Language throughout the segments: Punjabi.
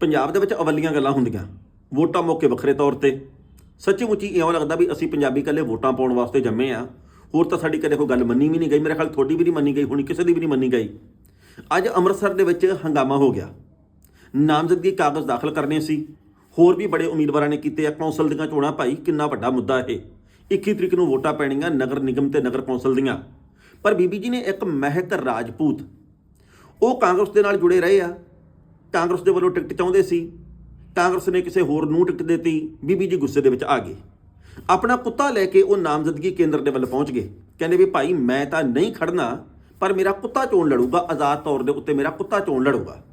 ਪੰਜਾਬ ਦੇ ਵਿੱਚ ਅਵੱਲੀਆਂ ਗੱਲਾਂ ਹੁੰਦੀਆਂ। ਵੋਟਾਂ ਮੌਕੇ ਵੱਖਰੇ ਤੌਰ ਤੇ। ਸੱਚੀ ਮੁੱਚੀ ਇਉਂ ਲੱਗਦਾ ਵੀ ਅਸੀਂ ਪੰਜਾਬੀ ਇਕੱਲੇ ਵੋਟਾਂ ਪਾਉਣ ਵਾਸਤੇ ਜੰਮੇ ਆ। ਹੋਰ ਤਾਂ ਸਾਡੀ ਕਦੇ ਕੋਈ ਗੱਲ ਮੰਨੀ ਵੀ ਨਹੀਂ ਗਈ। ਮੇਰੇ ਖਿਆਲ ਤੁਹਾਡੀ ਵੀ ਨਹੀਂ ਮੰਨੀ ਗਈ, ਹੋਣੀ ਕਿਸੇ ਦੀ ਵੀ ਨਹੀਂ ਮੰਨੀ ਗਈ। ਅੱਜ ਅੰਮ੍ਰਿਤਸਰ ਦੇ ਵਿੱਚ ਹੰਗਾਮਾ ਹੋ ਗਿਆ। ਨਾਮਜ਼ਦਗੀ ਕਾਗਜ਼ ਦਾਖਲ ਕਰਨੇ ਸੀ। ਹੋਰ ਵੀ ਬੜੇ ਉਮੀਦਵਾਰਾਂ ਨੇ ਕੀਤੇ ਆ। ਕੌਂਸਲ ਦੀਆਂ ਚੋਣਾਂ ਭਾਈ, ਕਿੰਨਾ ਵੱਡਾ ਮੁੱਦਾ ਇਹ। 21 ਤਰੀਕ ਨੂੰ ਵੋਟਾਂ ਪੈਣੀਆਂ ਨਗਰ ਨਿਗਮ ਤੇ ਨਗਰ ਕੌਂਸਲ ਦੀਆਂ। ਪਰ ਬੀਬੀ ਜੀ ਨੇ ਇੱਕ ਮਹਿਕ ਰਾਜਪੂਤ। ਉਹ ਕਾਂਗਰਸ ਦੇ ਨਾਲ ਜੁੜੇ ਰਹੇ ਆ। ਕਾਂਗਰਸ ਦੇ ਵੱਲੋਂ ਟਿਕਟ ਚਾਹੁੰਦੇ ਸੀ। ਕਾਂਗਰਸ ਨੇ ਕਿਸੇ ਹੋਰ ਨੂੰ ਟਿਕਟ ਦਿੱਤੀ। ਬੀਬੀ ਜੀ ਗੁੱਸੇ ਦੇ ਵਿੱਚ ਆ ਗਏ। ਆਪਣਾ ਕੁੱਤਾ ਲੈ ਕੇ ਉਹ ਨਾਮਜ਼ਦਗੀ ਕੇਂਦਰ ਦੇ ਵੱਲ ਪਹੁੰਚ ਗਏ। ਕਹਿੰਦੇ ਵੀ ਭਾਈ ਮੈਂ ਤਾਂ ਨਹੀਂ ਖੜਨਾ, ਪਰ ਮੇਰਾ ਕੁੱਤਾ ਚੋਣ ਲੜੂਗਾ। ਆਜ਼ਾਦ ਤੌਰ ਦੇ ਉੱਤੇ ਮੇਰਾ ਕੁੱਤਾ ਚੋਣ ਲੜੂਗਾ।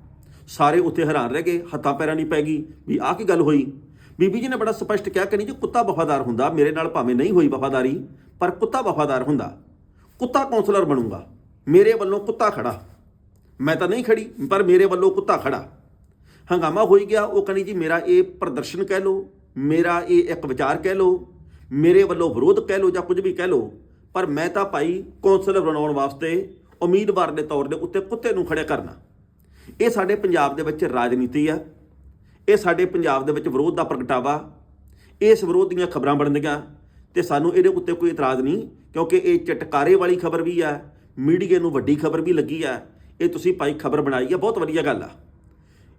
ਸਾਰੇ ਉੱਥੇ ਹੈਰਾਨ ਰਹਿ ਗਏ। ਹੱਥਾਂ ਪੈਰਾਂ ਨਹੀਂ ਪੈ ਗਈ। ਵੀ ਆਹ ਕੀ ਗੱਲ ਹੋਈ? ਬੀਬੀ ਜੀ ਨੇ ਬੜਾ ਸਪਸ਼ਟ ਕਿਹਾ ਕਿ ਨਹੀਂ ਜੀ, ਕੁੱਤਾ ਵਫਾਦਾਰ ਹੁੰਦਾ। ਮੇਰੇ ਨਾਲ ਭਾਵੇਂ ਨਹੀਂ ਹੋਈ ਵਫਾਦਾਰੀ, ਪਰ ਕੁੱਤਾ ਵਫਾਦਾਰ ਹੁੰਦਾ। ਕੁੱਤਾ ਕਾਉਂਸਲਰ ਬਣੂਗਾ। ਮੇਰੇ ਵੱਲੋਂ ਕੁੱਤਾ ਖੜਾ। ਮੈਂ ਤਾਂ ਨਹੀਂ ਖੜੀ, ਪਰ ਮੇਰੇ ਵੱਲੋਂ ਕੁੱਤਾ ਖੜਾ। ਹੰਗਾਮਾ ਹੋਈ ਗਿਆ, ਉਹ ਕਹਿੰਦੀ ਜੀ, ਮੇਰਾ ਇਹ ਪ੍ਰਦਰਸ਼ਨ ਕਹਿ ਲਓ, ਮੇਰਾ ਇਹ ਇੱਕ ਵਿਚਾਰ ਕਹਿ ਲਓ, ਮੇਰੇ ਵੱਲੋਂ ਵਿਰੋਧ ਕਹਿ ਲਓ ਜਾਂ ਕੁਝ ਵੀ ਕਹਿ ਲਓ, ਪਰ ਮੈਂ ਤਾਂ ਭਾਈ ਕੌਂਸਲਰ ਬਣਾਉਣ ਵਾਸਤੇ ਉਮੀਦਵਾਰ ਦੇ ਤੌਰ ਦੇ ਉੱਤੇ ਕੁੱਤੇ ਨੂੰ ਖੜਿਆ ਕਰਨਾ। ਇਹ ਸਾਡੇ ਪੰਜਾਬ ਦੇ ਵਿੱਚ ਰਾਜਨੀਤੀ ਆ, ਇਹ ਸਾਡੇ ਪੰਜਾਬ ਦੇ ਵਿੱਚ ਵਿਰੋਧ ਦਾ ਪ੍ਰਗਟਾਵਾ, ਇਸ ਵਿਰੋਧ ਦੀਆਂ ਖਬਰਾਂ ਬਣਦੀਆਂ ਤੇ ਸਾਨੂੰ ਇਹਦੇ ਉੱਤੇ ਕੋਈ ਇਤਰਾਜ਼ ਨਹੀਂ, ਕਿਉਂਕਿ ਇਹ ਚਟਕਾਰੇ ਵਾਲੀ ਖਬਰ ਵੀ ਆ ਮੀਡੀਆ ਨੂੰ ਵੱਡੀ ਖਬਰ ਵੀ ਲੱਗੀ ਆ ਇਹ ਤੁਸੀਂ ਭਾਈ ਖਬਰ ਬਣਾਈ ਆ, ਬਹੁਤ ਵਧੀਆ ਗੱਲ ਆ।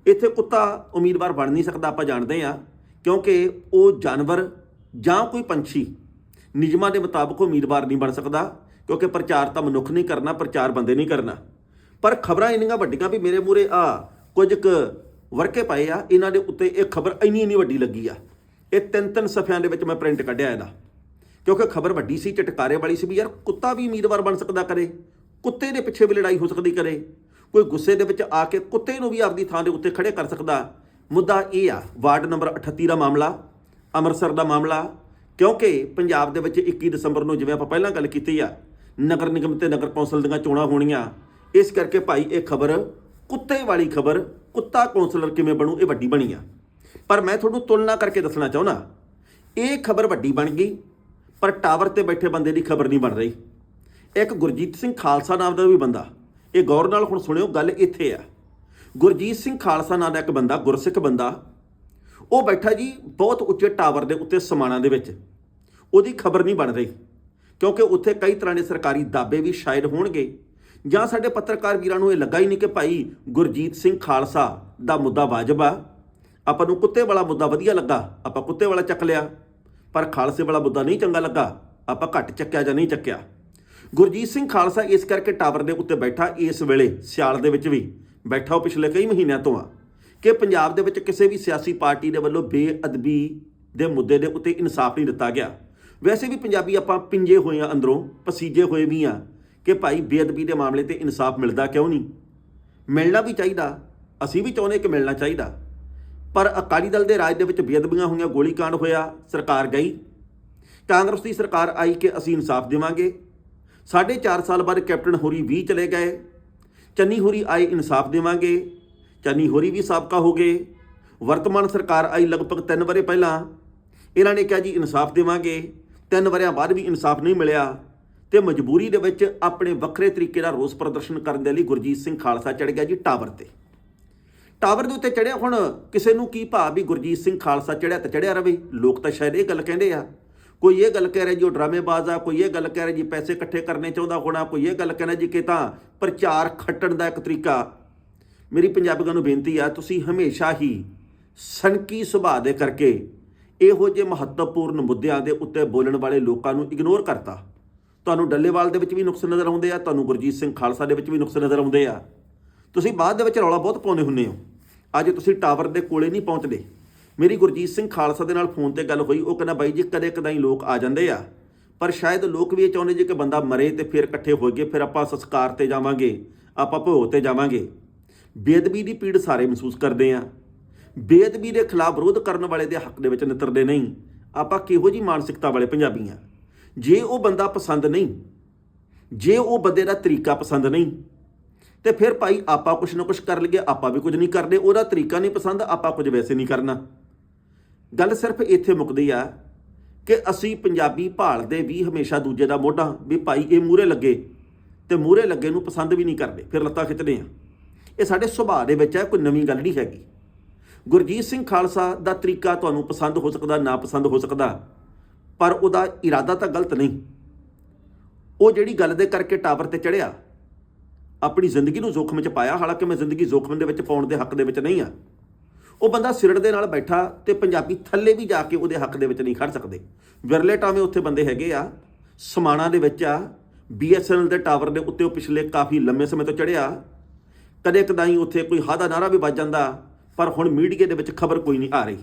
ਇੱਥੇ ਕੁੱਤਾ ਉਮੀਦਵਾਰ ਬਣ ਨਹੀਂ ਸਕਦਾ, ਆਪਾਂ ਜਾਣਦੇ ਆ, ਕਿਉਂਕਿ ਉਹ ਜਾਨਵਰ ਜਾਂ ਕੋਈ ਪੰਛੀ ਨਿਯਮਾਂ ਦੇ ਮੁਤਾਬਕ ਉਮੀਦਵਾਰ ਨਹੀਂ ਬਣ ਸਕਦਾ, ਕਿਉਂਕਿ ਪ੍ਰਚਾਰ ਤਾਂ ਮਨੁੱਖ ਨਹੀਂ ਕਰਨਾ, ਪ੍ਰਚਾਰ ਬੰਦੇ ਨਹੀਂ ਕਰਨਾ। ਪਰ ਖਬਰਾਂ ਇੰਨੀਆਂ ਵੱਡੀਆਂ ਵੀ ਮੇਰੇ ਮੂਰੇ ਆ, ਕੁਝ ਕੁ ਵਰਕੇ ਪਏ ਆ, ਇਹਨਾਂ ਦੇ ਉੱਤੇ ਇਹ ਖਬਰ ਇੰਨੀ ਇੰਨੀ ਵੱਡੀ ਲੱਗੀ ਆ। ਇਹ ਤਿੰਨ ਤਿੰਨ ਸਫ਼ਿਆਂ ਦੇ ਵਿੱਚ ਮੈਂ ਪ੍ਰਿੰਟ ਕੱਢਿਆ ਇਹਦਾ। ਕਿਉਂਕਿ ਖਬਰ ਵੱਡੀ ਸੀ, ਚਟਕਾਰੇ ਵਾਲੀ ਸੀ ਵੀ ਯਾਰ ਕੁੱਤਾ ਵੀ ਉਮੀਦਵਾਰ ਬਣ ਸਕਦਾ ਕਰੇ। ਕੁੱਤੇ ਦੇ ਪਿੱਛੇ ਵੀ ਲੜਾਈ ਹੋ ਸਕਦੀ ਕਰੇ। ਕੋਈ ਗੁੱਸੇ ਦੇ ਵਿੱਚ ਆ ਕੇ ਕੁੱਤੇ ਨੂੰ ਵੀ ਆਪਦੀ ਥਾਂ ਦੇ ਉੱਤੇ ਖੜੇ ਕਰ ਸਕਦਾ। ਮੁੱਦਾ ਇਹ ਆ, ਵਾਰਡ ਨੰਬਰ 38 ਦਾ ਮਾਮਲਾ, ਅੰਮ੍ਰਿਤਸਰ ਦਾ ਮਾਮਲਾ, ਕਿਉਂਕਿ ਪੰਜਾਬ ਦੇ ਵਿੱਚ 21 ਦਸੰਬਰ ਨੂੰ ਜਿਵੇਂ ਆਪਾਂ ਪਹਿਲਾਂ ਗੱਲ ਕੀਤੀ ਆ, ਨਗਰ ਨਿਗਮ ਤੇ ਨਗਰ ਕੌਂਸਲ ਦੀਆਂ ਚੋਣਾਂ ਹੋਣੀਆਂ। ਇਸ ਕਰਕੇ ਭਾਈ ਇਹ ਖਬਰ, ਕੁੱਤੇ ਵਾਲੀ ਖਬਰ, ਕੁੱਤਾ ਕੌਂਸਲਰ ਕਿਵੇਂ ਬਣੂ, ਇਹ ਵੱਡੀ ਬਣੀ ਆ। ਪਰ ਮੈਂ ਤੁਹਾਨੂੰ ਤੁਲਨਾ ਕਰਕੇ ਦੱਸਣਾ ਚਾਹੁੰਦਾ, ਇਹ ਖਬਰ ਵੱਡੀ ਬਣ ਗਈ, ਪਰ ਟਾਵਰ ਤੇ ਬੈਠੇ ਬੰਦੇ ਦੀ ਖਬਰ ਨਹੀਂ ਬਣ ਰਹੀ। ਇੱਕ ਗੁਰਜੀਤ ਸਿੰਘ ਖਾਲਸਾ ਨਾਮ ਦਾ ਵੀ ਬੰਦਾ। ਇਹ ਗੌਰ ਨਾਲ ਹੁਣ ਸੁਣਿਓ, ਗੱਲ ਇੱਥੇ ਆ। ਗੁਰਜੀਤ ਸਿੰਘ ਖਾਲਸਾ ਨਾਮ ਦਾ ਇੱਕ ਬੰਦਾ, ਗੁਰਸਿੱਖ ਬੰਦਾ। ਉਹ ਬੈਠਾ ਜੀ ਬਹੁਤ ਉੱਚੇ ਟਾਵਰ ਦੇ ਉੱਤੇ ਸਮਾਣਾ ਦੇ ਵਿੱਚ। ਉਹਦੀ ਖਬਰ ਨਹੀਂ ਬਣ ਰਹੀ, ਕਿਉਂਕਿ ਉੱਥੇ ਕਈ ਤਰ੍ਹਾਂ ਦੇ ਸਰਕਾਰੀ ਦਾਅਵੇ ਵੀ ਸ਼ਾਇਦ ਹੋਣਗੇ। ਜਾਂ ਸਾਡੇ ਪੱਤਰਕਾਰ ਵੀਰਾਂ ਨੂੰ ਇਹ ਲੱਗਾ ਹੀ ਨਹੀਂ ਕਿ ਭਾਈ ਗੁਰਜੀਤ ਸਿੰਘ ਖਾਲਸਾ ਦਾ ਮੁੱਦਾ ਵਾਜਬ ਆ। ਆਪਾਂ ਨੂੰ ਕੁੱਤੇ ਵਾਲਾ ਮੁੱਦਾ ਵਧੀਆ ਲੱਗਾ, ਆਪਾਂ ਕੁੱਤੇ ਵਾਲਾ ਚੱਕ ਲਿਆ। ਪਰ ਖਾਲਸੇ ਵਾਲਾ ਮੁੱਦਾ ਨਹੀਂ ਚੰਗਾ ਲੱਗਾ, ਆਪਾਂ ਘੱਟ ਚੱਕਿਆ ਜਾਂ ਨਹੀਂ ਚੱਕਿਆ। ਗੁਰਜੀਤ ਸਿੰਘ ਖਾਲਸਾ ਇਸ ਕਰਕੇ ਟਾਵਰ ਦੇ ਉੱਤੇ ਬੈਠਾ ਇਸ ਵੇਲੇ, ਸਿਆਲ ਦੇ ਵਿੱਚ ਵੀ। ਬੈਠਾ ਉਹ ਪਿਛਲੇ ਕਈ ਮਹੀਨਿਆਂ ਤੋਂ ਆ। ਕਿ ਪੰਜਾਬ ਦੇ ਵਿੱਚ ਕਿਸੇ ਵੀ ਸਿਆਸੀ ਪਾਰਟੀ ਦੇ ਵੱਲੋਂ ਬੇਅਦਬੀ ਦੇ ਮੁੱਦੇ ਦੇ ਉੱਤੇ ਇਨਸਾਫ ਨਹੀਂ ਦਿੱਤਾ ਗਿਆ। ਵੈਸੇ ਵੀ ਪੰਜਾਬੀ ਆਪਾਂ ਪਿੰਜੇ ਹੋਏ ਆ ਅੰਦਰੋਂ, ਪਸੀਜੇ ਹੋਏ ਵੀ ਆ ਕਿ ਭਾਈ ਬੇਅਦਬੀ ਦੇ ਮਾਮਲੇ ਤੇ ਇਨਸਾਫ ਮਿਲਦਾ ਕਿਉਂ ਨਹੀਂ? ਮਿਲਣਾ ਵੀ ਚਾਹੀਦਾ। ਅਸੀਂ ਵੀ ਚਾਹੁੰਦੇ ਕਿ ਮਿਲਣਾ ਚਾਹੀਦਾ। ਪਰ ਅਕਾਲੀ ਦਲ ਦੇ ਰਾਜ ਦੇ ਵਿੱਚ ਬੇਅਦਬੀਆਂ ਹੋਈਆਂ ਗੋਲੀकांड ਹੋਇਆ, ਸਰਕਾਰ ਗਈ। ਕਾਂਗਰਸ ਦੀ ਸਰਕਾਰ ਆਈ ਕਿ ਅਸੀਂ ਇਨਸਾਫ ਦੇਵਾਂਗੇ। ਸਾਢੇ ਚਾਰ ਸਾਲ ਬਾਅਦ ਕੈਪਟਨ ਹੋਰੀ ਵੀ ਚਲੇ ਗਏ। ਚੰਨੀ ਹੋਰੀ ਆਏ ਇਨਸਾਫ ਦੇਵਾਂਗੇ। ਚੰਨੀ ਹੋਰੀ ਵੀ ਸਾਬਕਾ ਹੋ ਗਏ। ਵਰਤਮਾਨ ਸਰਕਾਰ ਆਈ ਲਗਭਗ 3 ਵਰੇ ਪਹਿਲਾਂ। ਇਹਨਾਂ ਨੇ ਕਿਹਾ ਜੀ ਇਨਸਾਫ ਦੇਵਾਂਗੇ। ਤਿੰਨ ਵਰਿਆਂ ਬਾਅਦ ਵੀ ਇਨਸਾਫ ਨਹੀਂ ਮਿਲਿਆ। ਤੇ ਮਜਬੂਰੀ ਦੇ ਵਿੱਚ ਆਪਣੇ ਵੱਖਰੇ ਤਰੀਕੇ ਨਾਲ ਰੋਸ ਪ੍ਰਦਰਸ਼ਨ ਕਰਨ ਦੇ ਲਈ ਗੁਰਜੀਤ ਸਿੰਘ ਖਾਲਸਾ ਚੜ ਗਿਆ ਜੀ ਟਾਵਰ ਤੇ। ਟਾਵਰ ਦੇ ਉੱਤੇ ਚੜਿਆ ਹੁਣ ਕਿਸੇ ਨੂੰ ਕੀ ਭਾਵ ਵੀ ਗੁਰਜੀਤ ਸਿੰਘ ਖਾਲਸਾ ਚੜਿਆ ਤੇ ਚੜਿਆ ਰਵੇ? ਲੋਕ ਤਾਂ ਸ਼ਾਇਦ ਇਹ ਗੱਲ ਕਹਿੰਦੇ ਆ। ਕੋਈ ਇਹ ਗੱਲ ਕਹਿ ਰਿਹਾ ਜੀ ਉਹ ਡਰਾਮੇਬਾਜ਼ ਆ, ਕੋਈ ਇਹ ਗੱਲ ਕਹਿ ਰਿਹਾ ਜੀ ਪੈਸੇ ਇਕੱਠੇ ਕਰਨੇ ਚਾਹੁੰਦਾ ਹੋਣਾ, ਕੋਈ ਇਹ ਗੱਲ ਕਹਿਣਾ ਜੀ ਕਿ ਤਾਂ ਪ੍ਰਚਾਰ ਖੱਟਣ ਦਾ ਇੱਕ ਤਰੀਕਾ। ਮੇਰੀ ਪੰਜਾਬੀਆਂ ਨੂੰ ਬੇਨਤੀ ਆ, ਤੁਸੀਂ ਹਮੇਸ਼ਾ ਹੀ ਸਨਕੀ ਸੁਭਾਅ ਦੇ ਕਰਕੇ ਇਹੋ ਜਿਹੇ ਮਹੱਤਵਪੂਰਨ ਮੁੱਦਿਆਂ ਦੇ ਉੱਤੇ ਬੋਲਣ ਵਾਲੇ ਲੋਕਾਂ ਨੂੰ ਇਗਨੋਰ ਕਰਤਾ। ਤੁਹਾਨੂੰ ਡੱਲੇਵਾਲ ਦੇ ਵਿੱਚ ਵੀ ਨੁਕਸ ਨਜ਼ਰ ਆਉਂਦੇ ਆ, ਤੁਹਾਨੂੰ ਗੁਰਜੀਤ ਸਿੰਘ ਖਾਲਸਾ ਦੇ ਵਿੱਚ ਵੀ ਨੁਕਸ ਨਜ਼ਰ ਆਉਂਦੇ ਆ। ਤੁਸੀਂ ਬਾਅਦ ਦੇ ਵਿੱਚ ਰੌਲਾ ਬਹੁਤ ਪਾਉਂਦੇ ਹੁੰਦੇ ਹੋ। ਅੱਜ ਤੁਸੀਂ ਟਾਵਰ ਦੇ ਕੋਲੇ ਨਹੀਂ ਪਹੁੰਚਦੇ। ਮੇਰੀ ਗੁਰਜੀਤ ਸਿੰਘ ਖਾਲਸਾ ਦੇ ਨਾਲ ਫੋਨ ਤੇ ਗੱਲ ਹੋਈ, ਉਹ ਕਹਿੰਦਾ, ਬਾਈ ਜੀ, ਕਦੇ ਕਦਾਈ ਲੋਕ ਆ ਜਾਂਦੇ ਆ। ਪਰ ਸ਼ਾਇਦ ਲੋਕ ਵੀ ਇਹ ਚਾਹੁੰਦੇ ਜੇ ਕਿ ਬੰਦਾ ਮਰੇ ਤੇ ਫਿਰ ਇਕੱਠੇ ਹੋ ਗਏ ਫਿਰ ਆਪਾਂ ਸੰਸਕਾਰ ਤੇ ਜਾਵਾਂਗੇ, ਆਪਾਂ ਭੋਗ ਤੇ ਜਾਵਾਂਗੇ। ਬੇਅਦਬੀ ਦੀ ਪੀੜ ਸਾਰੇ ਮਹਿਸੂਸ ਕਰਦੇ ਆ। ਬੇਅਦਬੀ ਦੇ ਖਿਲਾਫ ਵਿਰੋਧ ਕਰਨ ਵਾਲੇ ਦੇ ਹੱਕ ਦੇ ਵਿੱਚ ਨਿਤਰਦੇ ਨਹੀਂ। ਆਪਾਂ ਕਿਹੋ ਜੀ ਮਾਨਸਿਕਤਾ ਵਾਲੇ ਪੰਜਾਬੀ ਆ। ਜੇ ਉਹ ਬੰਦਾ ਪਸੰਦ ਨਹੀਂ, ਜੇ ਉਹ ਬੰਦੇ ਦਾ ਤਰੀਕਾ ਪਸੰਦ ਨਹੀਂ, ਤੇ ਫਿਰ ਭਾਈ ਆਪਾਂ ਕੁਛ ਨਾ ਕੁਛ ਕਰ ਲਈਏ, ਆਪਾਂ ਵੀ ਕੁਝ ਨਹੀਂ ਕਰਦੇ। ਉਹਦਾ ਤਰੀਕਾ ਨਹੀਂ ਪਸੰਦ, ਆਪਾਂ ਕੁਝ ਵੈਸੇ ਨਹੀਂ ਕਰਨਾ। ਗੱਲ ਸਿਰਫ ਇੱਥੇ ਮੁੱਕਦੀ ਆ ਕਿ ਅਸੀਂ ਪੰਜਾਬੀ ਭਾਲਦੇ ਵੀ ਹਮੇਸ਼ਾ ਦੂਜੇ ਦਾ ਮੋਢਾ, ਵੀ ਭਾਈ ਇਹ ਮੂਰੇ ਲੱਗੇ ਤੇ ਮੂਰੇ ਲੱਗੇ ਨੂੰ ਪਸੰਦ ਵੀ ਨਹੀਂ ਕਰਦੇ, ਫਿਰ ਲੱਤਾਂ ਖਿੱਚਦੇ ਆ। ਇਹ ਸਾਡੇ ਸੁਭਾਅ ਦੇ ਵਿੱਚ ਹੈ ਕੋਈ ਨਵੀਂ ਗੱਲ ਨਹੀਂ ਹੈਗੀ। ਗੁਰਜੀਤ ਸਿੰਘ ਖਾਲਸਾ ਦਾ ਤਰੀਕਾ ਤੁਹਾਨੂੰ ਪਸੰਦ ਹੋ ਸਕਦਾ, ਨਾ ਪਸੰਦ ਹੋ ਸਕਦਾ, ਪਰ ਉਹਦਾ ਇਰਾਦਾ ਤਾਂ ਗਲਤ ਨਹੀਂ। ਉਹ ਜਿਹੜੀ ਗੱਲ ਦੇ ਕਰਕੇ ਟਾਵਰ ਤੇ ਚੜਿਆ ਆਪਣੀ ਜ਼ਿੰਦਗੀ ਨੂੰ ਜ਼ੋਖਮ 'ਚ ਪਾਇਆ, ਹਾਲਾਂਕਿ ਮੈਂ ਜ਼ਿੰਦਗੀ ਜ਼ੋਖਮ ਦੇ ਵਿੱਚ ਪਾਉਣ ਦੇ ਹੱਕ ਦੇ ਵਿੱਚ ਨਹੀਂ ਆ। ਉਹ ਬੰਦਾ ਸਿਰੜ ਦੇ ਨਾਲ ਬੈਠਾ ਤੇ ਪੰਜਾਬੀ ਥੱਲੇ ਵੀ ਜਾ ਕੇ ਉਹਦੇ ਹੱਕ ਦੇ ਵਿੱਚ ਨਹੀਂ ਖੜ ਸਕਦੇ। ਵਿਰਲੇ ਟਾਵੇਂ ਉੱਥੇ ਬੰਦੇ ਹੈਗੇ ਆ, ਸਮਾਣਾ ਦੇ ਵਿੱਚ ਆ ਬੀਐਸਐਨਐਲ ਦੇ ਟਾਵਰ ਦੇ ਉੱਤੇ ਉਹ ਪਿਛਲੇ ਕਾਫੀ ਲੰਮੇ ਸਮੇਂ ਤੋਂ ਚੜਿਆ ਕਦੇ ਕਦਾਈ ਉੱਥੇ ਕੋਈ ਹਾਦਾ ਨਾਰਾ ਵੀ ਵੱਜ ਜਾਂਦਾ, ਪਰ ਹੁਣ ਮੀਡੀਆ ਦੇ ਵਿੱਚ ਖਬਰ ਕੋਈ ਨਹੀਂ ਆ ਰਹੀ।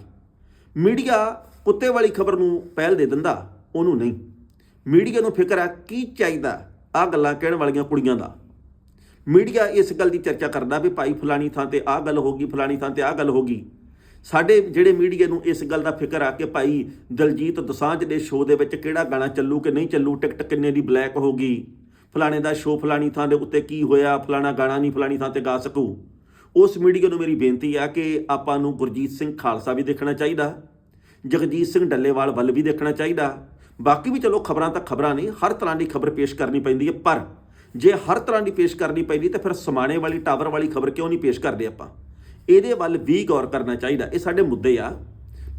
ਮੀਡੀਆ ਕੁੱਤੇ ਵਾਲੀ ਖਬਰ ਨੂੰ ਪਹਿਲ ਦੇ ਦਿੰਦਾ, ਉਹਨੂੰ ਨਹੀਂ। ਮੀਡੀਆ ਨੂੰ ਫਿਕਰ ਆ ਕੀ ਚਾਹੀਦਾ ਆ ਗੱਲਾਂ ਕਹਿਣ ਵਾਲੀਆਂ ਕੁੜੀਆਂ ਦਾ। ਮੀਡੀਆ ਇਸ ਗੱਲ ਦੀ ਚਰਚਾ ਕਰਦਾ ਵੀ ਭਾਈ ਫਲਾਣੀ ਥਾਂ ਤੇ ਆਹ ਗੱਲ ਹੋ ਗਈ, ਫਲਾਣੀ ਥਾਂ ਤੇ ਆਹ ਗੱਲ ਹੋ ਗਈ। ਸਾਡੇ ਜਿਹੜੇ ਮੀਡੀਆ ਨੂੰ ਇਸ ਗੱਲ ਦਾ ਫਿਕਰ ਆ ਕਿ ਭਾਈ ਦਲਜੀਤ ਦਸਾਂਝ ਦੇ ਸ਼ੋਅ ਦੇ ਵਿੱਚ ਕਿਹੜਾ ਗਾਣਾ ਚੱਲੂ ਕਿ ਨਹੀਂ ਚੱਲੂ, ਟਿਕਟ ਕਿੰਨੇ ਦੀ ਬਲੈਕ ਹੋ ਗਈ? ਫਲਾਣੇ ਦਾ ਸ਼ੋਅ ਫਲਾਣੀ ਥਾਂ ਦੇ ਉੱਤੇ ਕੀ ਹੋਇਆ, ਫਲਾਣਾ ਗਾਣਾ ਨਹੀਂ ਫਲਾਣੀ ਥਾਂ ਤੇ ਗਾ ਸਕੂ? ਉਸ ਮੀਡੀਆ ਨੂੰ ਮੇਰੀ ਬੇਨਤੀ ਆ ਕਿ ਆਪਾਂ ਨੂੰ ਗੁਰਜੀਤ ਸਿੰਘ ਖਾਲਸਾ ਵੀ ਦੇਖਣਾ ਚਾਹੀਦਾ, ਜਗਜੀਤ ਸਿੰਘ ਡੱਲੇਵਾਲ ਵੱਲ ਵੀ ਦੇਖਣਾ ਚਾਹੀਦਾ। ਬਾਕੀ ਵੀ ਚਲੋ ਖਬਰਾਂ ਤਾਂ ਖਬਰਾਂ ਨਹੀਂ ਹਰ ਤਰ੍ਹਾਂ ਦੀ ਖਬਰ ਪੇਸ਼ ਕਰਨੀ ਪੈਂਦੀ ਹੈ, ਪਰ ਜੇ ਹਰ ਤਰ੍ਹਾਂ ਦੀ ਪੇਸ਼ ਕਰਨੀ ਪੈਂਦੀ ਤਾਂ ਫਿਰ ਸਮਾਣੇ ਵਾਲੀ, ਟਾਵਰ ਵਾਲੀ ਖਬਰ ਕਿਉਂ ਨਹੀਂ ਪੇਸ਼ ਕਰਦੇ ਆਪਾਂ? ਇਹਦੇ ਵੱਲ ਵੀ ਗੌਰ ਕਰਨਾ ਚਾਹੀਦਾ। ਇਹ ਸਾਡੇ ਮੁੱਦੇ ਆ।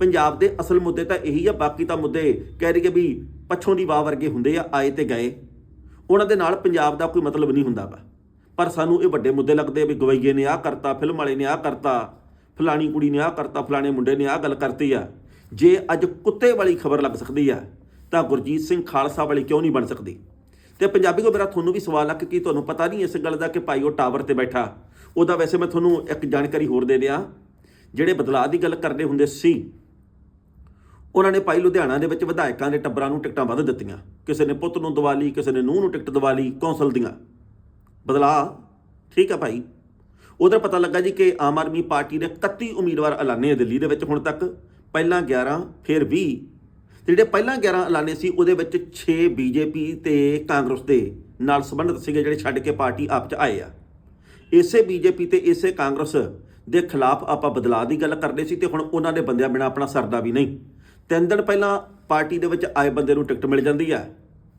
ਪੰਜਾਬ ਦੇ ਅਸਲ ਮੁੱਦੇ ਤਾਂ ਇਹੀ ਆ, ਬਾਕੀ ਤਾਂ ਮੁੱਦੇ ਕਹਿ ਰਹੀ ਕਿ ਵੀ ਪੱਛੋਂ ਦੀ ਵਾਹ ਵਰਗੇ ਹੁੰਦੇ ਆ, ਆਏ ਤੇ ਗਏ। ਉਹਨਾਂ ਦੇ ਨਾਲ ਪੰਜਾਬ ਦਾ ਕੋਈ ਮਤਲਬ ਨਹੀਂ ਹੁੰਦਾ ਵਾ। ਪਰ ਸਾਨੂੰ ਇਹ ਵੱਡੇ ਮੁੱਦੇ ਲੱਗਦੇ ਆ ਵੀ ਗਵਈਏ ਨੇ ਆਹ ਕਰਤਾ, ਫਿਲਮ ਵਾਲੇ ਨੇ ਆਹ ਕਰਤਾ, ਫਲਾਣੀ ਕੁੜੀ ਨੇ ਆਹ ਕਰਤਾ, ਫਲਾਣੇ ਮੁੰਡੇ ਨੇ ਆਹ ਗੱਲ ਕਰਤੀ ਆ। ਜੇ ਅੱਜ ਕੁੱਤੇ ਵਾਲੀ ਖਬਰ ਲੱਗ ਸਕਦੀ ਆ, ਤਾਂ ਗੁਰਜੀਤ ਸਿੰਘ ਖਾਲਸਾ ਵਾਲੀ ਕਿਉਂ ਨਹੀਂ ਬਣ ਸਕਦੀ? ਤੇ ਪੰਜਾਬੀ ਕੋ ਮੇਰਾ ਤੁਹਾਨੂੰ ਵੀ ਸਵਾਲ ਆ ਕਿ ਕੀ ਤੁਹਾਨੂੰ ਪਤਾ ਨਹੀਂ ਇਸ ਗੱਲ ਦਾ ਕਿ ਭਾਈ ਉਹ ਟਾਵਰ ਤੇ ਬੈਠਾ? ਉਹਦਾ ਵੈਸੇ ਮੈਂ ਤੁਹਾਨੂੰ ਇੱਕ ਜਾਣਕਾਰੀ ਹੋਰ ਦੇ ਦਿਆਂ। ਜਿਹੜੇ ਬਦਲਾਅ ਦੀ ਗੱਲ ਕਰਦੇ ਹੁੰਦੇ ਸੀ, ਉਹਨਾਂ ਨੇ ਭਾਈ ਲੁਧਿਆਣਾ ਦੇ ਵਿੱਚ ਵਿਧਾਇਕਾਂ ਦੇ ਟੱਬਰਾਂ ਨੂੰ ਟਿਕਟਾਂ ਵੱਧ ਦਿੱਤੀਆਂ। ਕਿਸੇ ਨੇ ਪੁੱਤ ਨੂੰ ਦਿਵਾਲੀ ਕਿਸੇ ਨੇ ਨੂੰਹ ਨੂੰ ਟਿਕਟ ਦਿਵਾਲੀ ਕੌਂਸਲ ਦੀਆਂ। ਬਦਲਾਅ, ਠੀਕ ਆ ਭਾਈ। ਉਧਰ ਪਤਾ ਲੱਗਾ ਜੀ ਕਿ ਆਮ ਆਦਮੀ ਪਾਰਟੀ ਦੇ 31 ਉਮੀਦਵਾਰ ਐਲਾਨੇ ਆ ਦਿੱਲੀ ਦੇ ਵਿੱਚ ਹੁਣ ਤੱਕ। ਪਹਿਲਾਂ 11 ਫਿਰ 20 ਤੇ ਜਿਹੜੇ ਪਹਿਲਾਂ 11 ਐਲਾਨੇ ਸੀ, ਉਹਦੇ ਵਿੱਚ 6 ਬੀਜੇਪੀ ਤੇ ਕਾਂਗਰਸ ਦੇ ਨਾਲ ਸੰਬੰਧਿਤ ਸੀਗੇ, ਜਿਹੜੇ ਛੱਡ ਕੇ ਪਾਰਟੀ ਆਪ ਚ ਆਏ ਆ। ਇਸੇ ਬੀਜੇਪੀ ਤੇ ਇਸੇ ਕਾਂਗਰਸ ਦੇ ਖਿਲਾਫ ਆਪਾਂ ਬਦਲਾਅ ਦੀ ਗੱਲ ਕਰਦੇ ਸੀ ਤੇ ਹੁਣ ਉਹਨਾਂ ਦੇ ਬੰਦਿਆਂ ਬਿਨਾ ਆਪਣਾ ਸਰਦਾ ਵੀ ਨਹੀਂ। ਤਿੰਨ ਦਿਨ ਪਹਿਲਾਂ ਪਾਰਟੀ ਦੇ ਵਿੱਚ ਆਏ ਬੰਦੇ ਨੂੰ ਟਿਕਟ ਮਿਲ ਜਾਂਦੀ ਆ,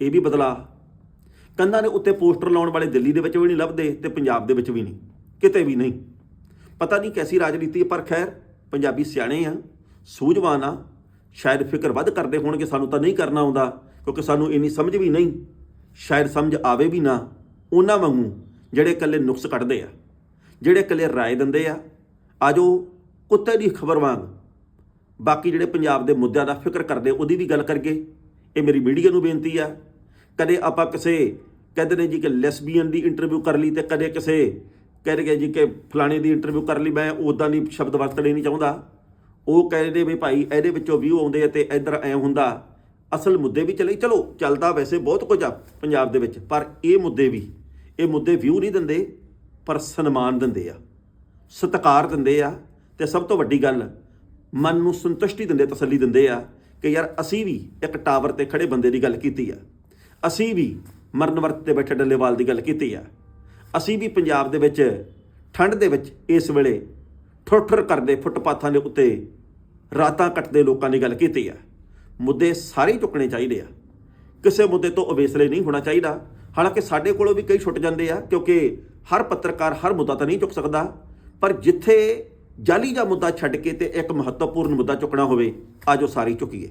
ਇਹ ਵੀ ਬਦਲਾਅ। ਕੰਧਾਂ ਦੇ ਉੱਤੇ ਪੋਸਟਰ ਲਾਉਣ ਵਾਲੇ ਦਿੱਲੀ ਦੇ ਵਿੱਚ ਵੀ ਨਹੀਂ ਲੱਭਦੇ ਤੇ ਪੰਜਾਬ ਦੇ ਵਿੱਚ ਵੀ ਨਹੀਂ, ਕਿਤੇ ਵੀ ਨਹੀਂ। ਪਤਾ ਨਹੀਂ ਕੈਸੀ ਰਾਜਨੀਤੀ ਪਰ ਖੈਰ ਪੰਜਾਬੀ ਸਿਆਣੇ ਆ, ਸੂਝਵਾਨ ਆ ਸ਼ਾਇਦ ਫਿਕਰ ਵੱਧ ਕਰਦੇ ਹੋਣਗੇ, ਸਾਨੂੰ ਤਾਂ ਨਹੀਂ ਕਰਨਾ ਆਉਂਦਾ, ਕਿਉਂਕਿ ਸਾਨੂੰ ਇੰਨੀ ਸਮਝ ਵੀ ਨਹੀਂ। ਸ਼ਾਇਦ ਸਮਝ ਆਵੇ ਵੀ ਨਾ, ਉਹਨਾਂ ਵਾਂਗੂ ਜਿਹੜੇ ਇਕੱਲੇ ਨੁਕਸ ਕੱਢਦੇ ਆ, ਜਿਹੜੇ ਇਕੱਲੇ ਰਾਏ ਦਿੰਦੇ ਆ ਆਜੋ ਕੁੱਤੇ ਦੀ ਖਬਰ ਵਾਂਗ। ਬਾਕੀ ਜਿਹੜੇ ਪੰਜਾਬ ਦੇ ਮੁੱਦਿਆਂ ਦਾ ਫਿਕਰ ਕਰਦੇ, ਉਹਦੀ ਵੀ ਗੱਲ ਕਰਗੇ ਇਹ ਮੇਰੀ ਮੀਡੀਆ ਨੂੰ ਬੇਨਤੀ ਆ। ਕਦੇ ਆਪਾਂ ਕਿਸੇ, ਕਹਿੰਦੇ ਨੇ ਜੀ ਕਿ ਲੈਸਬੀਅਨ ਦੀ ਇੰਟਰਵਿਊ ਕਰ ਲਈ ਤੇ ਕਦੇ ਕਿਸੇ, ਕਹਿੰਦੇ ਜੀ ਕਿ ਫਲਾਣੇ ਦੀ ਇੰਟਰਵਿਊ ਕਰ ਲਈ, ਮੈਂ ਉਦਾਂ ਦੀ ਸ਼ਬਦ ਵਰਤਣੇ ਨਹੀਂ ਚਾਹੁੰਦਾ। ਉਹ ਕਹਿੰਦੇ ਵੀ ਭਾਈ ਇਹਦੇ ਵਿੱਚੋਂ ਵਿਊ ਆਉਂਦੇ ਆ ਤੇ ਇੱਧਰ ਐ ਹੁੰਦਾ। ਅਸਲ ਮੁੱਦੇ ਵੀ ਚਲੇ, ਚਲੋ, ਚੱਲਦਾ ਵੈਸੇ ਬਹੁਤ ਕੁਝ ਆ ਪੰਜਾਬ ਦੇ ਵਿੱਚ, ਪਰ ਇਹ ਮੁੱਦੇ ਵੀ, ਇਹ ਮੁੱਦੇ ਵਿਊ ਨਹੀਂ ਦਿੰਦੇ, ਪਰ ਸਨਮਾਨ ਦਿੰਦੇ ਆ, ਸਤਿਕਾਰ ਦਿੰਦੇ ਆ। ਤੇ ਸਭ ਤੋਂ ਵੱਡੀ ਗੱਲ, ਮਨ ਨੂੰ ਸੰਤੁਸ਼ਟੀ ਦਿੰਦੇ, ਤਸੱਲੀ ਦਿੰਦੇ ਆ ਕਿ ਯਾਰ ਅਸੀਂ ਵੀ ਇੱਕ ਟਾਵਰ ਤੇ ਖੜੇ ਬੰਦੇ ਦੀ ਗੱਲ ਕੀਤੀ ਆ। ਅਸੀਂ ਵੀ ਮਰਨ ਵਰਤ ਤੇ ਬੈਠੇ ਡੱਲੇਵਾਲ ਦੀ ਗੱਲ ਕੀਤੀ ਆ। ਅਸੀਂ ਵੀ ਪੰਜਾਬ ਦੇ ਵਿੱਚ, ਠੰਡ ਦੇ ਵਿੱਚ ਇਸ ਵੇਲੇ ਠੁਰਠੁਰ ਕਰਦੇ ਫੁੱਟਪਾਥਾਂ ਦੇ ਉੱਤੇ ਰਾਤਾਂ ਕੱਟਦੇ ਲੋਕਾਂ ਦੀ ਗੱਲ ਕੀਤੀ ਆ। ਮੁੱਦੇ ਸਾਰੇ ਚੁੱਕਣੇ ਚਾਹੀਦੇ ਆ। ਕਿਸੇ ਮੁੱਦੇ ਤੋਂ ਅਵੇਸਲੇ ਨਹੀਂ ਹੋਣਾ ਚਾਹੀਦਾ। ਹਾਲਾਂਕਿ ਸਾਡੇ ਕੋਲੋਂ ਵੀ ਕਈ ਛੁੱਟ ਜਾਂਦੇ ਆ, ਕਿਉਂਕਿ ਹਰ ਪੱਤਰਕਾਰ ਹਰ ਮੁੱਦਾ ਤਾਂ ਨਹੀਂ ਚੁੱਕ ਸਕਦਾ। ਪਰ ਜਿੱਥੇ ਜਾਲੀ ਜਾਂ ਮੁੱਦਾ ਛੱਡ ਕੇ ਤੇ ਇੱਕ ਮਹੱਤਵਪੂਰਨ ਮੁੱਦਾ ਚੁੱਕਣਾ ਹੋਵੇ ਆਜੋ ਸਾਰੀ ਚੁੱਕੀਏ।